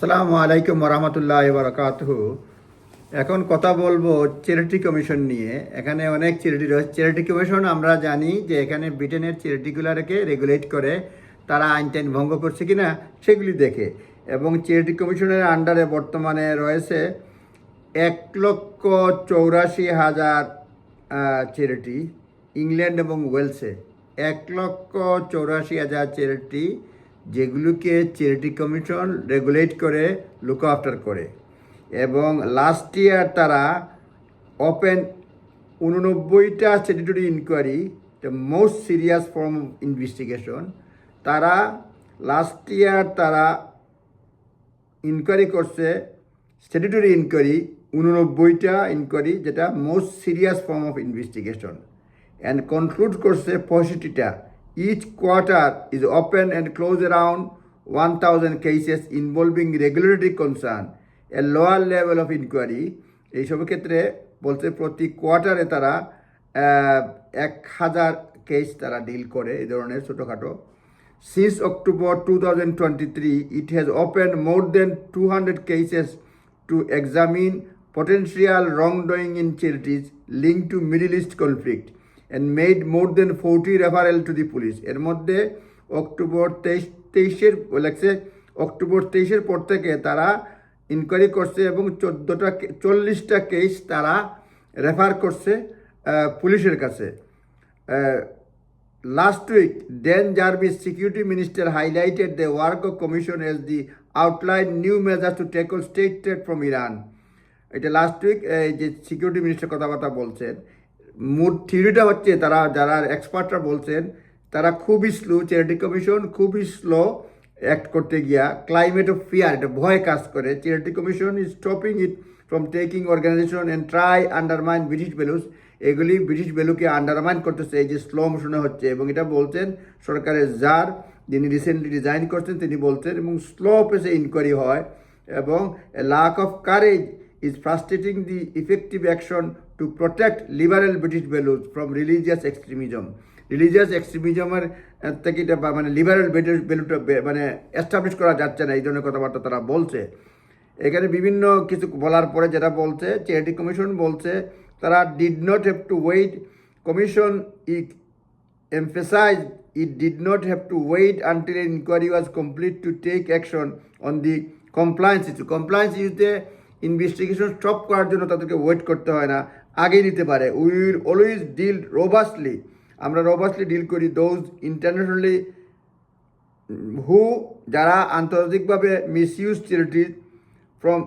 আসসালামু আলাইকুম রহমতুল্লাহ বারকাতহু এখন কথা বলব চ্যারিটি কমিশন নিয়ে। এখানে অনেক চ্যারিটি রয়েছে। চ্যারিটি কমিশন আমরা জানি যে এখানে ব্রিটেনের চ্যারিটিগুলোকে রেগুলেট করে তারা আইন টাইন ভঙ্গ করছে কি না সেগুলি দেখে। এবং চ্যারিটি কমিশনের আন্ডারে বর্তমানে রয়েছে এক লক্ষ চৌরাশি হাজার চ্যারিটি, ইংল্যান্ড এবং ওয়েলসে। এক লক্ষ চৌরাশি হাজার চ্যারিটি যেগুলোকে চ্যারিটি কমিশন রেগুলেট করে লুক আফটার করে। এবং লাস্ট ইয়ার তারা open উননব্বইটা statutory inquiry the most serious form of investigation তারা লাস্ট ইয়ার তারা ইনকোয়ারি করছে স্ট্যাটুটরি ইনকোয়ারি উননব্বইটা ইনকোয়ারি যেটা most serious form of investigation and conclude করছে পঁয়ষট্টিটা। Quarter is open and close around one thousand cases involving regulatory concern a lower level of inquiry এইসব ক্ষেত্রে বলছে প্রতি কোয়ার্টারে তারা এক হাজার কেস তারা ডিল করে এই ধরনের ছোটোখাটো। Since October two thousand Since October 2023, it has opened more than 200 cases to examine potential wrongdoing in charities linked to Middle East conflict and made more than 40 referral to the police. এর মধ্যে October তেইশ তেইশের লাগছে October তেইশের পর থেকে তারা inquiry করছে এবং চোদ্দোটা চল্লিশটা কেস তারা রেফার করছে পুলিশের কাছে ah, Last week, Dan Jarvis, Security Minister, highlighted the work of Commission as the outlined new measures to tackle state threat from Iran. এটা লাস্ট উইক যে সিকিউরিটি মিনিস্টার কথাবার্তা বলছেন মোট থিওরিটা হচ্ছে তারা, যারা এক্সপার্টরা বলছেন, তারা খুবই স্লো চ্যারিটি কমিশন, খুবই স্লো অ্যাক্ট করতে গিয়া ক্লাইমেট অফ ফিয়ার, এটা ভয় কাজ করে। Charity commission is stopping it from taking organisation and try undermine British values এগুলি ব্রিটিশ ভ্যালুকে আন্ডারমাইন করতেছে, এই যে স্লো মোশনে হচ্ছে, এবং এটা বলছেন সরকারের যার, যিনি রিসেন্টলি ডিজাইন করছেন, তিনি বলছেন, এবং স্লো পেসে ইনকোয়ারি হয়, এবং lack of courage is frustrating the effective action to protect liberal British values from religious extremism religious এক্সট্রিমিজমের থেকে এটা মানে লিবারেল ব্রিটিশ ভ্যালুটা মানে এস্টাবলিশ করা যাচ্ছে না, এই ধরনের কথাবার্তা তারা বলছে। এখানে বিভিন্ন কিছু বলার পরে যেটা বলছে চ্যারিটি কমিশন বলছে, তারা did not have to wait commission E emphasise it did not have to wait until inquiry was complete to take action on the compliance issue compliance ইস্যুতে ইনভেস্টিগেশন স্টপ করার জন্য তাদেরকে ওয়েট করতে হয় না। আগে নিতে পারে। We will always deal robustly আমরা রোবাস্টলি ডিল করি দোজ ইন্টারন্যাশনালি হু যারা আন্তর্জাতিকভাবে misuse charities from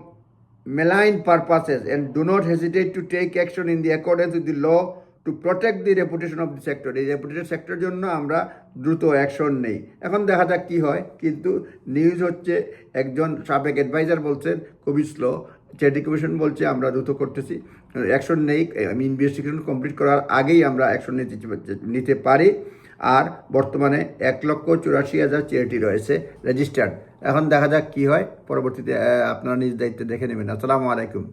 malign purposes and do not hesitate to take action in the accordance with the law to protect the reputation of the sector এই reputation সেক্টরের জন্য আমরা দ্রুত action নেই। এখন দেখা যাক কী হয়। কিন্তু নিউজ হচ্ছে, একজন সাবেক অ্যাডভাইজার বলছেন, খুবই স্লো চ্যারিটি কমিশন বলছে, আমরা দ্রুত করতেছি। অ্যাকশন নেই আমি ইনভেস্টিগেশন কমপ্লিট করার আগেই আমরা অ্যাকশন নিতে নিতে পারি। আর বর্তমানে এক লক্ষ চুরাশি হাজার চ্যারিটি রয়েছে রেজিস্টার্ড এখন দেখা যাক কী হয়, পরবর্তীতে আপনারা নিজ দায়িত্বে দেখে নেবেন। আসসালামু আলাইকুম।